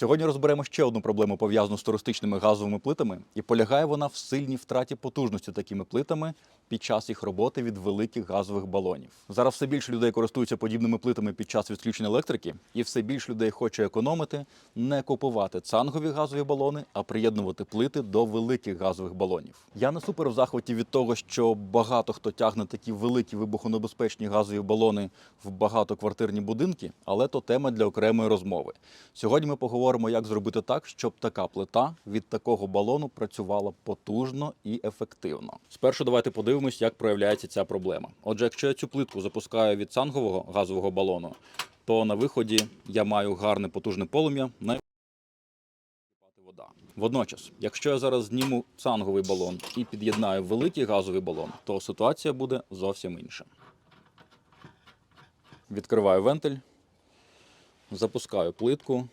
Сьогодні розберемо ще одну проблему пов'язану з туристичними газовими плитами, і полягає вона в сильній втраті потужності такими плитами під час їх роботи від великих газових балонів. Зараз все більше людей користуються подібними плитами під час відключення електрики, і все більше людей хоче економити, не купувати цангові газові балони, а приєднувати плити до великих газових балонів. Я не супер в захваті від того, що багато хто тягне такі великі вибухонебезпечні газові балони в багатоквартирні будинки, але то тема для окремої розмови. Сьогодні ми поговоримо, як зробити так, щоб така плита від такого балону працювала потужно і ефективно. Спершу давайте подивимось, як проявляється ця проблема. Отже, якщо я цю плитку запускаю від цангового газового балону, то на виході я маю гарне потужне полум'я, на. Водночас, якщо я зараз зніму цанговий балон і під'єднаю великий газовий балон, то ситуація буде зовсім інша. Відкриваю вентиль, запускаю плитку,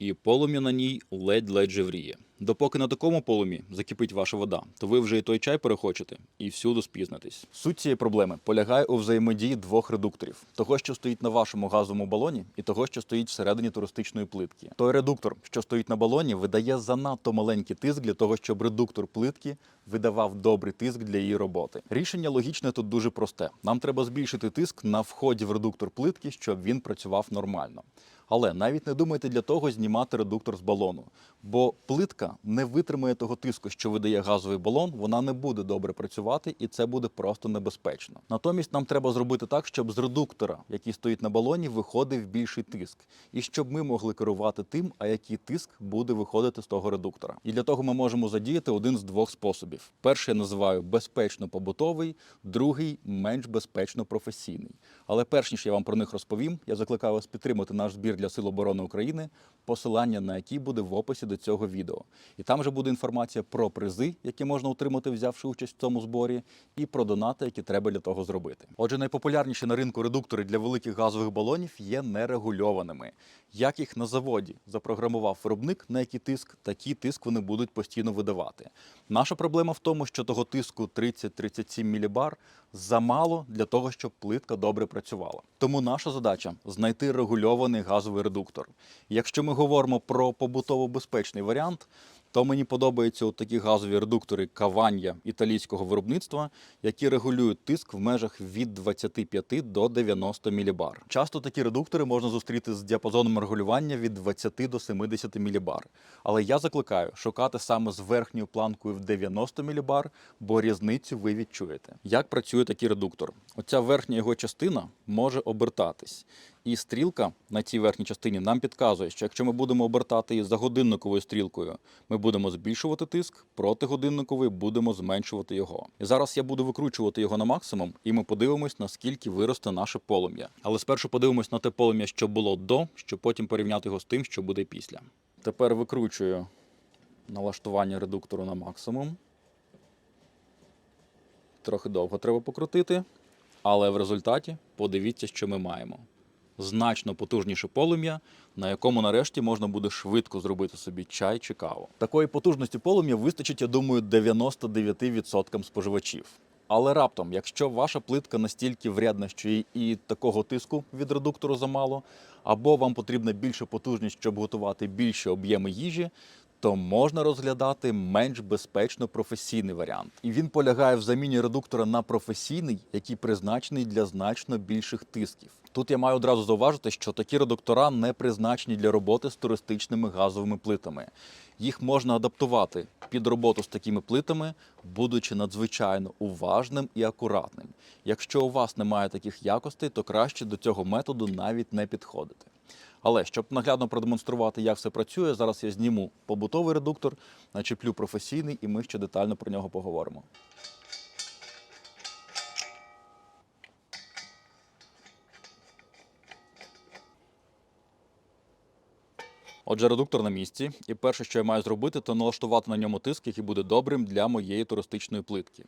і полум'я на ній ледь-ледь жевріє. Допоки на такому полум'ї закипить ваша вода, то ви вже і той чай перехочете і всюди спізнитесь. Суть цієї проблеми полягає у взаємодії двох редукторів: того, що стоїть на вашому газовому балоні, і того, що стоїть всередині туристичної плитки. Той редуктор, що стоїть на балоні, видає занадто маленький тиск для того, щоб редуктор плитки видавав добрий тиск для її роботи. Рішення логічне тут дуже просте. Нам треба збільшити тиск на вході в редуктор плитки, щоб він працював нормально. Але навіть не думайте для того знімати редуктор з балону, бо плитка не витримує того тиску, що видає газовий балон, вона не буде добре працювати, і це буде просто небезпечно. Натомість нам треба зробити так, щоб з редуктора, який стоїть на балоні, виходив більший тиск, і щоб ми могли керувати тим, а який тиск буде виходити з того редуктора. І для того ми можемо задіяти один з двох способів: перший я називаю безпечно побутовий, другий менш безпечно професійний. Але перш ніж я вам про них розповім, я закликаю вас підтримати наш збір для Сил оборони України, посилання на який буде в описі до цього відео. І там же буде інформація про призи, які можна отримати, взявши участь в цьому зборі, і про донати, які треба для того зробити. Отже, найпопулярніші на ринку редуктори для великих газових балонів є нерегульованими. Як їх на заводі запрограмував виробник, на який тиск, такий тиск вони будуть постійно видавати. Наша проблема в тому, що того тиску 30-37 мілібар замало для того, щоб плитка добре працювала. Тому наша задача знайти регульований газовий редуктор. Якщо ми говоримо про побутово безпечний варіант, то мені подобаються от такі газові редуктори кавання італійського виробництва, які регулюють тиск в межах від 25 до 90 мілібар. Часто такі редуктори можна зустріти з діапазоном регулювання від 20 до 70 мілібар. Але я закликаю шукати саме з верхньою планкою в 90 мілібар, бо різницю ви відчуєте. Як працює такий редуктор? Оця верхня його частина може обертатись. І стрілка на цій верхній частині нам підказує, що якщо ми будемо обертати її за годинниковою стрілкою, ми будемо збільшувати тиск, проти годинникової будемо зменшувати його. І зараз я буду викручувати його на максимум, і ми подивимось, наскільки виросте наше полум'я. Але спершу подивимось на те полум'я, що було до, щоб потім порівняти його з тим, що буде після. Тепер викручую налаштування редуктору на максимум. Трохи довго треба покрутити, але в результаті подивіться, що ми маємо значно потужніше полум'я, на якому нарешті можна буде швидко зробити собі чай чи каву. Такої потужності полум'я вистачить, я думаю, 99% споживачів. Але раптом, якщо ваша плитка настільки врядна, що їй і такого тиску від редуктору замало, або вам потрібна більша потужність, щоб готувати більші об'єми їжі, то можна розглядати менш безпечно професійний варіант. І він полягає в заміні редуктора на професійний, який призначений для значно більших тисків. Тут я маю одразу зауважити, що такі редуктора не призначені для роботи з туристичними газовими плитами. Їх можна адаптувати під роботу з такими плитами, будучи надзвичайно уважним і акуратним. Якщо у вас немає таких якостей, то краще до цього методу навіть не підходити. Але щоб наглядно продемонструвати, як все працює, зараз я зніму побутовий редуктор, начеплю професійний, і ми ще детально про нього поговоримо. Отже, редуктор на місці, і перше, що я маю зробити, то налаштувати на ньому тиск, який буде добрим для моєї туристичної плитки.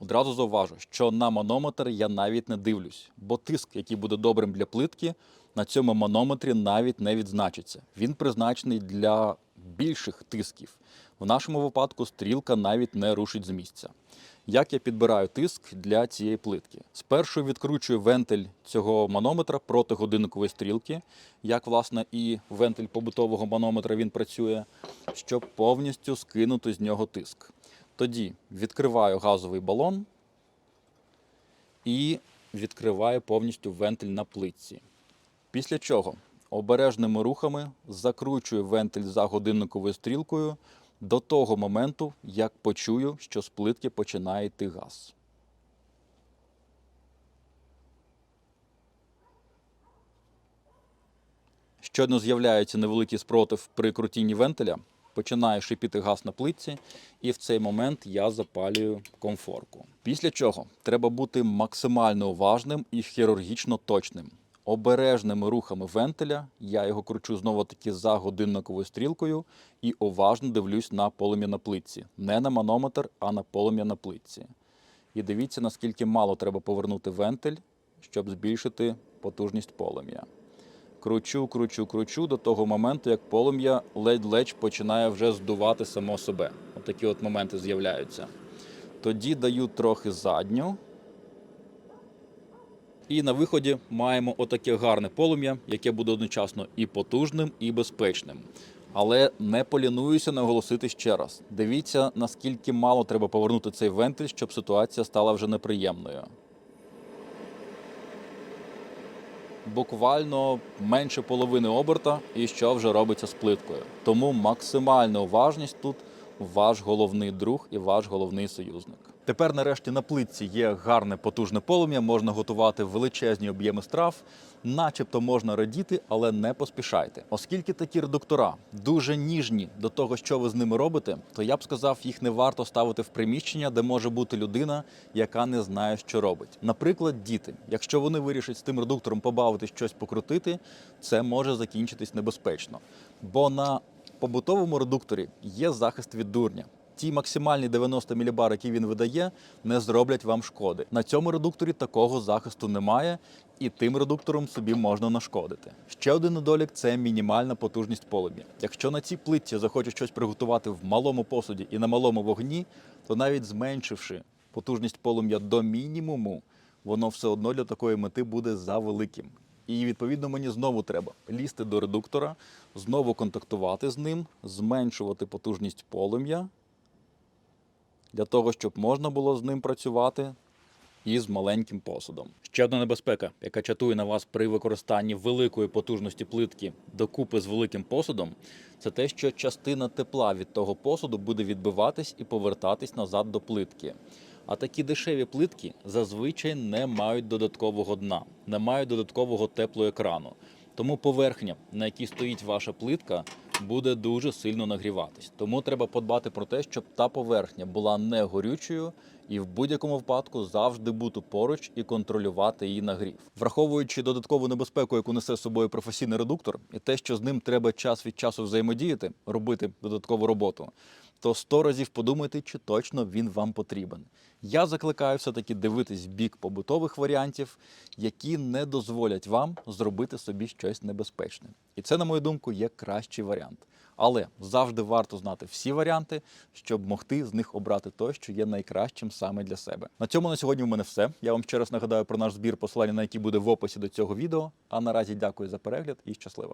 Одразу зауважу, що на манометр я навіть не дивлюсь, бо тиск, який буде добрим для плитки, на цьому манометрі навіть не відзначиться. Він призначений для більших тисків. В нашому випадку стрілка навіть не рушить з місця. Як я підбираю тиск для цієї плитки? Спершу відкручую вентиль цього манометра проти годинникової стрілки, як власне і вентиль побутового манометра він працює, щоб повністю скинути з нього тиск. Тоді відкриваю газовий балон і відкриваю повністю вентиль на плитці. Після чого обережними рухами закручую вентиль за годинниковою стрілкою до того моменту, як почую, що з плитки починає йти газ. Щойно з'являється невеликий спротив при крутінні вентиля, починає шипіти газ на плитці, і в цей момент я запалюю комфорку. Після чого треба бути максимально уважним і хірургічно точним. Обережними рухами вентиля я його кручу знову таки за годинниковою стрілкою і уважно дивлюсь на полум'я на плитці. Не на манометр, а на полум'я на плитці. І дивіться, наскільки мало треба повернути вентиль, щоб збільшити потужність полум'я. Кручу, кручу, кручу до того моменту, як полум'я ледь-ледь починає вже здувати само себе. Отакі от моменти з'являються. Тоді даю трохи задню. І на виході маємо отаке гарне полум'я, яке буде одночасно і потужним, і безпечним. Але не полінуюся наголосити ще раз. Дивіться, наскільки мало треба повернути цей вентиль, щоб ситуація стала вже неприємною. Буквально менше половини оберта, і що вже робиться з плиткою. Тому максимальна уважність тут ваш головний друг і ваш головний союзник. Тепер, нарешті, на плитці є гарне потужне полум'я, можна готувати величезні об'єми страв, начебто можна радіти, але не поспішайте. Оскільки такі редуктора дуже ніжні до того, що ви з ними робите, то я б сказав, їх не варто ставити в приміщення, де може бути людина, яка не знає, що робить. Наприклад, діти. Якщо вони вирішать з тим редуктором побавити щось покрутити, це може закінчитись небезпечно. Бо на побутовому редукторі є захист від дурня. Ті максимальні 90 мілібар, які він видає, не зроблять вам шкоди. На цьому редукторі такого захисту немає, і тим редуктором собі можна нашкодити. Ще один недолік це мінімальна потужність полум'я. Якщо на цій плитці захочуть щось приготувати в малому посуді і на малому вогні, то навіть зменшивши потужність полум'я до мінімуму, воно все одно для такої мети буде завеликим. І відповідно мені знову треба лізти до редуктора, знову контактувати з ним, зменшувати потужність полум'я для того, щоб можна було з ним працювати і з маленьким посудом. Ще одна небезпека, яка чатує на вас при використанні великої потужності плитки докупи з великим посудом, це те, що частина тепла від того посуду буде відбиватись і повертатись назад до плитки. А такі дешеві плитки зазвичай не мають додаткового дна, не мають додаткового теплоекрану. Тому поверхня, на якій стоїть ваша плитка, буде дуже сильно нагріватись. Тому треба подбати про те, щоб та поверхня була не горючою і в будь-якому випадку завжди бути поруч і контролювати її нагрів. Враховуючи додаткову небезпеку, яку несе з собою професійний редуктор, і те, що з ним треба час від часу взаємодіяти, робити додаткову роботу, то сто разів подумайте, чи точно він вам потрібен. Я закликаю все-таки дивитись в бік побутових варіантів, які не дозволять вам зробити собі щось небезпечне. І це, на мою думку, є кращий варіант. Але завжди варто знати всі варіанти, щоб могти з них обрати той, що є найкращим саме для себе. На цьому на сьогодні у мене все. Я вам ще раз нагадаю про наш збір, посилання на який буде в описі до цього відео. А наразі дякую за перегляд і щасливо.